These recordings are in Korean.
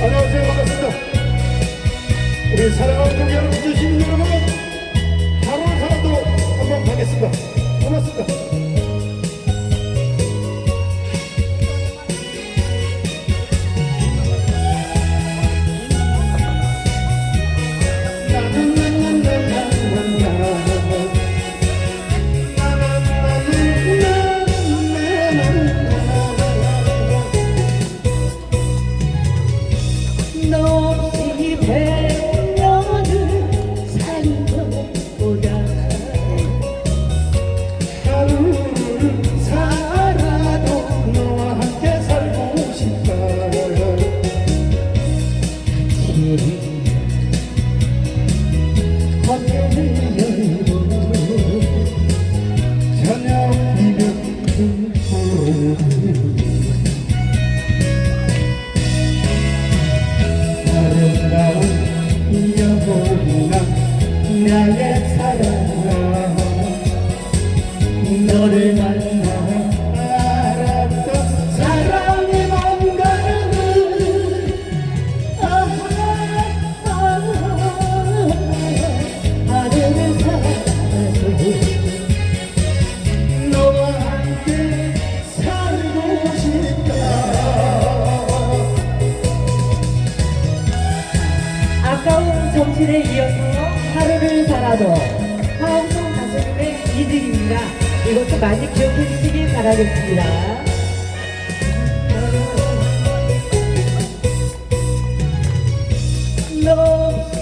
안녕하세요. 반갑습니다. 우리 사랑하는 국 여러분, 주신 여러분, 하루 살아도 한번 가겠습니다. 고맙습니다. 나 나의 사랑아 너를 하루를 살아도 화음성 가수님의 이직입니다. 이것도 많이 기억해 주시기 바라겠습니다. 너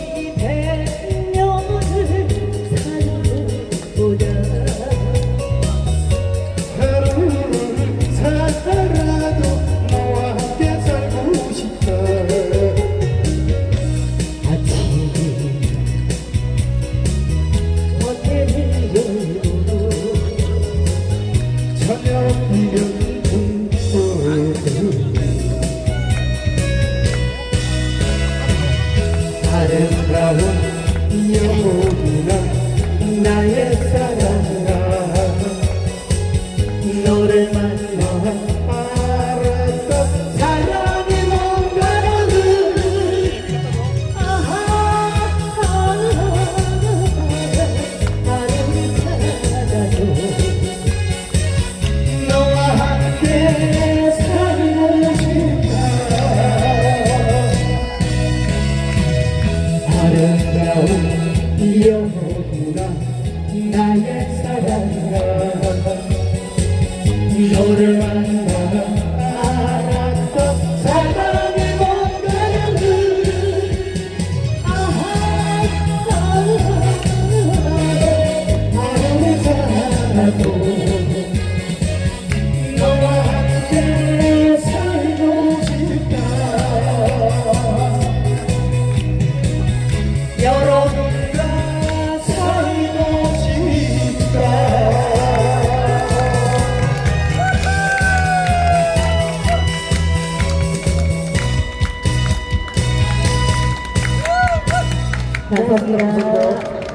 영혼아 나의 사랑아 너를 만나 알았던 뭔가를 하루를 살아도 너와 감사합니다.